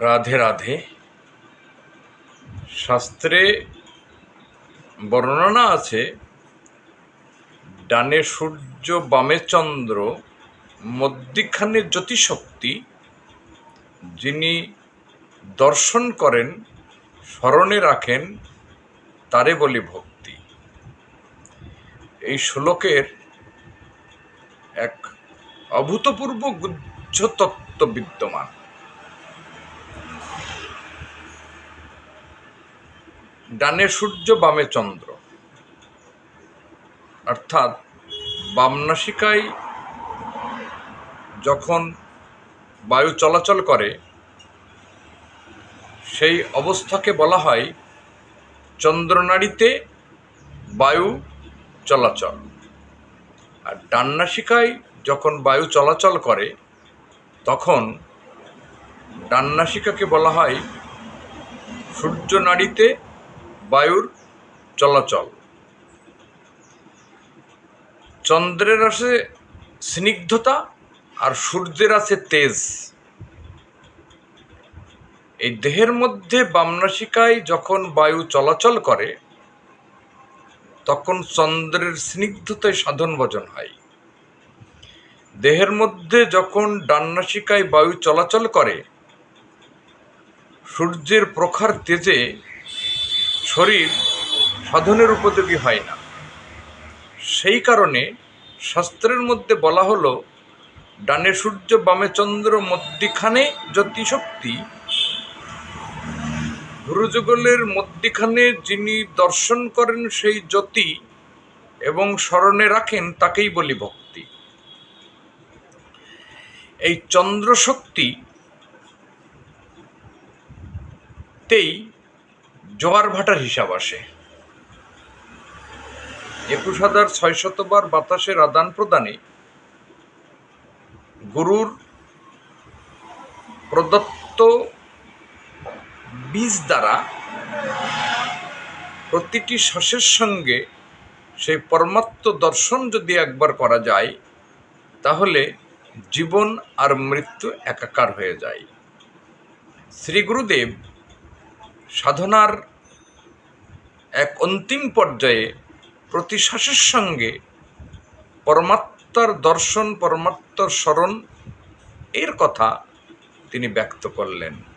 রাধে রাধে। শাস্ত্রে বর্ণনা আছে, ডানে সূর্য, বামে চন্দ্র, মধ্যিখানে জ্যোতিশক্তি যিনি দর্শন করেন, স্মরণে রাখেন, তারে বলি ভক্তি। এই শ্লোকের এক অভূতপূর্ব গুহ্য তত্ত্ব বিদ্যমান। ডানে সূর্য, বামে চন্দ্র। অর্থাৎ বামনাসিকায় যখন বায়ু চলাচল করে, সেই অবস্থাকে বলা হয় চন্দ্রনাড়িতে বায়ু চলাচল। আর ডান্নাসিকায় যখন বায়ু চলাচল করে, তখন ডান্নাসিকাকে বলা হয় সূর্য নাড়িতে বায়ুর চলাচল। চন্দ্রের আছে স্নিগ্ধতা আর সূর্যের আছে তেজ। এই দেহের মধ্যে বামনাসিকায় যখন বায়ু চলাচল করে, তখন চন্দ্রের স্নিগ্ধতায় সাধন ভজন হয়। দেহের মধ্যে যখন ডান্নাসিকায় বায়ু চলাচল করে, সূর্যের প্রখার তেজে শরীর সাধনের উপযোগী হয় না। সেই কারণে শাস্ত্রের মধ্যে বলা হলো, ডানে সূর্য, বামে চন্দ্র, মধ্যিখানে জ্যোতিশক্তি গুরুযুগলের মধ্যিখানে যিনি দর্শন করেন সেই জ্যোতি এবং স্মরণে রাখেন তাকেই বলি ভক্তি। এই চন্দ্রশক্তি তেই জোয়ার ভাটার হিসাব আসে। একুশ হাজার ছয়শতবার বাতাসের আদান প্রদানে গুরুর প্রদত্ত বীজ দ্বারা প্রতিটি শ্বাসের সঙ্গে সেই পরমাত্ম দর্শন যদি একবার করা যায়, তাহলে জীবন আর মৃত্যু একাকার হয়ে যায়। শ্রী গুরুদেব সাধনার অন্তিম পর্যায়ে প্রতিশ্বাসের সঙ্গে পরমাত্মার দর্শন পরমাত্মার স্মরণ এর কথা তিনি ব্যক্ত করলেন।